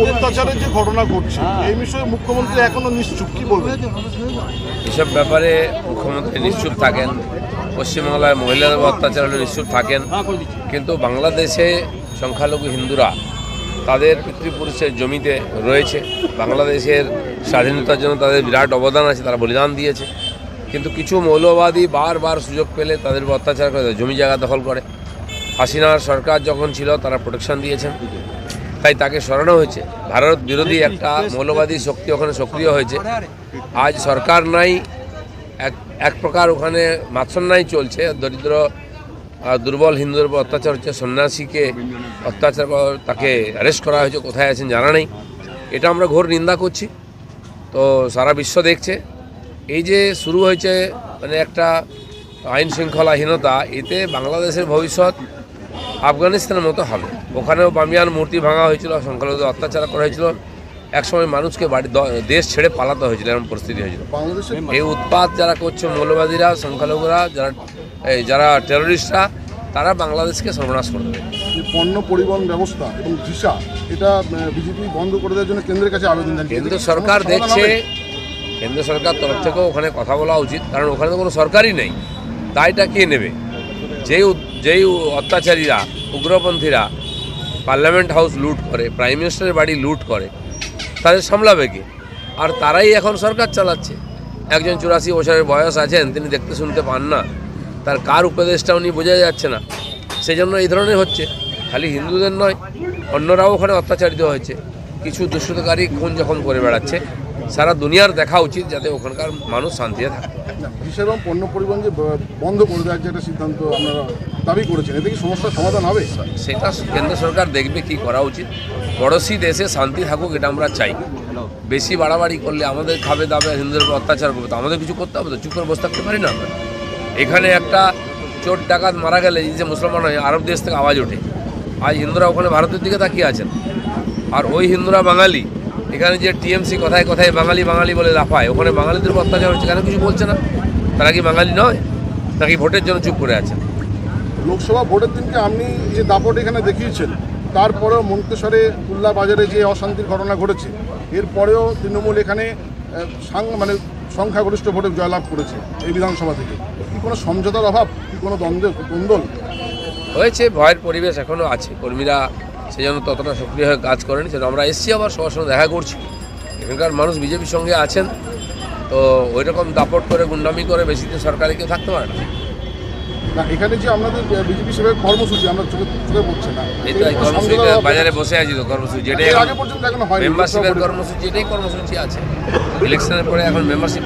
অত্যাচারের যে ঘটনা ঘটছে এই বিষয়ে মুখ্যমন্ত্রী এখনও নিশ্চুপ কি বলবেন? এসব ব্যাপারে মুখ্যমন্ত্রী নিশ্চুপ থাকেন পশ্চিমবাংলায় মহিলাদের অত্যাচার হলে নিশ্চুপ থাকেন কিন্তু বাংলাদেশে সংখ্যালঘু হিন্দুরা তাদের পিতৃপুরুষের জমিতে রয়েছে বাংলাদেশের স্বাধীনতার জন্য তাদের বিরাট অবদান আছে তারা বলিদান দিয়েছে কিন্তু কিছু মৌলবাদী বারবার সুযোগ পেলে তাদের অত্যাচার করে জমি জায়গা দখল করে। হাসিনার সরকার যখন ছিল তারা প্রোটেকশন দিয়েছেন। তাই তাকে সরানো হয়েছে। ভারত বিরোধী একটা মৌলবাদী শক্তি ওখানে সক্রিয় হয়েছে। আজ সরকার নাই, এক এক প্রকার ওখানে মাৎসন্যায় চলছে। দরিদ্র দুর্বল হিন্দুদের উপর অত্যাচার হচ্ছে, সন্ন্যাসীকে অত্যাচার তাকে অ্যারেস্ট করা হয়েছে, কোথায় আছেন জানা নেই। এটা আমরা ঘোর নিন্দা করছি। তো সারা বিশ্ব দেখছে। এই যে শুরু হয়েছে মানে একটা আইন শৃঙ্খলাহীনতা এতে বাংলাদেশের ভবিষ্যৎ আফগানিস্তানের মতো হবে। ওখানেও বামিয়ান মূর্তি ভাঙা হয়েছিল সংখ্যালঘুদের অত্যাচার করা হয়েছিল। একসময় মানুষকে বাড়ি দেশ ছেড়ে পালাতে হয়েছিল এরকম পরিস্থিতি হয়েছিল। এই উৎপাত যারা করছে মৌলবাদীরা সংখ্যালঘুরা যারা এই যারা টেররিস্টরা তারা বাংলাদেশকে সর্বনাশ করে দেবে। পণ্য পরিবহন ব্যবস্থা এবং ভিসা এটা বিজেপি বন্ধ করে দেওয়ার জন্য কেন্দ্রের কাছে আবেদন কেন্দ্র সরকার দেখছে? কেন্দ্র সরকার তরফ থেকেও ওখানে কথা বলা উচিত কারণ ওখানে তো কোনো সরকারই নেই। দায়টা কে নেবে? যেই যেই অত্যাচারীরা, উগ্রপন্থীরা পার্লামেন্ট হাউস লুট করে, প্রাইম মিনিস্টারের বাড়ি লুট করে, তাদের সামলাবে কে? আর তারাই এখন সরকার চালাচ্ছে। একজন চুরাশি বছরের বয়স আছেন, তিনি দেখতে শুনতে পান না। তার কার উপদেশটা উনি বোঝা যাচ্ছে না। সেই জন্য এই ধরনের হচ্ছে। খালি হিন্দুদের নয়, অন্যরাও ওখানে অত্যাচারিত হয়েছে। কিছু দুষ্কৃতকারী খুন যখন করে বেড়াচ্ছে সারা দুনিয়ার দেখা উচিত যাতে ওখানকার মানুষ শান্তিতে থাকে। এবং পণ্য পরিবহন যে বন্ধ করে দেওয়ার যে একটা সিদ্ধান্ত আপনারা দাবি করেছেন এতে কি সমস্যার সমাধান হবে? সেটা কেন্দ্র সরকার দেখবে কি করা উচিত। পড়োশি দেশে শান্তি থাকুক এটা আমরা চাই। বেশি বাড়াবাড়ি করলে আমাদের খাবে দাবে হিন্দুদের উপর অত্যাচার করবে তো আমাদের কিছু করতে হবে তো? চুপ করে বসে থাকতে পারি না আমরা? এখানে একটা চোর ডাকাত মারা গেলে যে মুসলমান হয় আরব দেশ থেকে আওয়াজ ওঠে। আজ হিন্দুরা ওখানে ভারতের দিকে তাকিয়ে আছেন। আর ওই হিন্দুরা বাঙালি এখানে যে টিএমসি কথায় কথায় বাঙালি বাঙালি বলে লাফায় ওখানে বাঙালিদের উপর অত্যাচার হচ্ছে কেন কিছু বলছে না? তারা কি বাঙালি নয়? নাকি ভোটের জন্য চুপ করে আছেন লোকসভা ভোটের দিনকে আপনি যে দাপট এখানে দেখিয়েছেন তারপরেও মন্তেশ্বরে কুল্লা বাজারে যে অশান্তির ঘটনা ঘটেছে এরপরেও তৃণমূল এখানে মানে সংখ্যাগরিষ্ঠ ভোটে জয়লাভ করেছে এই বিধানসভা থেকে। কি কোনো সমঝোতার অভাব? কি কোনো দ্বন্দ্ব দ্বন্দ্ব হয়েছে ভয়ের পরিবেশ এখনও আছে। কর্মীরা সেই জন্য ততটা সক্রিয় হয়ে কাজ করেনি সেটা আমরা এসছি আবার সবার সঙ্গে দেখা করছি। এখানকার মানুষ বিজেপির সঙ্গে আছেন তো ওই রকম দাপট করে গুন্ডামি করে বেশি দিন সরকারে কেউ থাকতে পারে না। না এখানে যে আপনাদের বিজেপি সেবার কর্মসূচি আমরা চোখে চোখে পড়ছে না। বাজারে বসে আছি তো কর্মসূচি এটাই আগে পর্যন্ত এখনও হয়নি মেম্বারশিপের কর্মসূচি এটাই কর্মসূচি আছে। ইলেকশনের পরে এখন মেম্বারশিপ